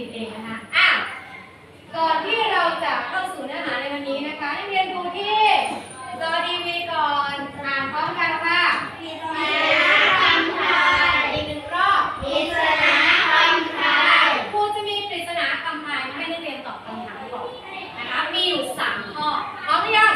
ิดเองนะคะอะก่อนที่เราจะเข้าสู่เนื้อหาในวันนี้นะคะให้เรียนดูที่จอดีวีก่อนอ่านพร้อมกันค่ะพิจารณาคำทายอีกหนึ่งรอบพิจารณาคำทายครูจะมีปริศนาคำทายให้นักเรียนตอบคำถามก่อนนะคะมีอยู่สามข้อพร้อมหรือยัง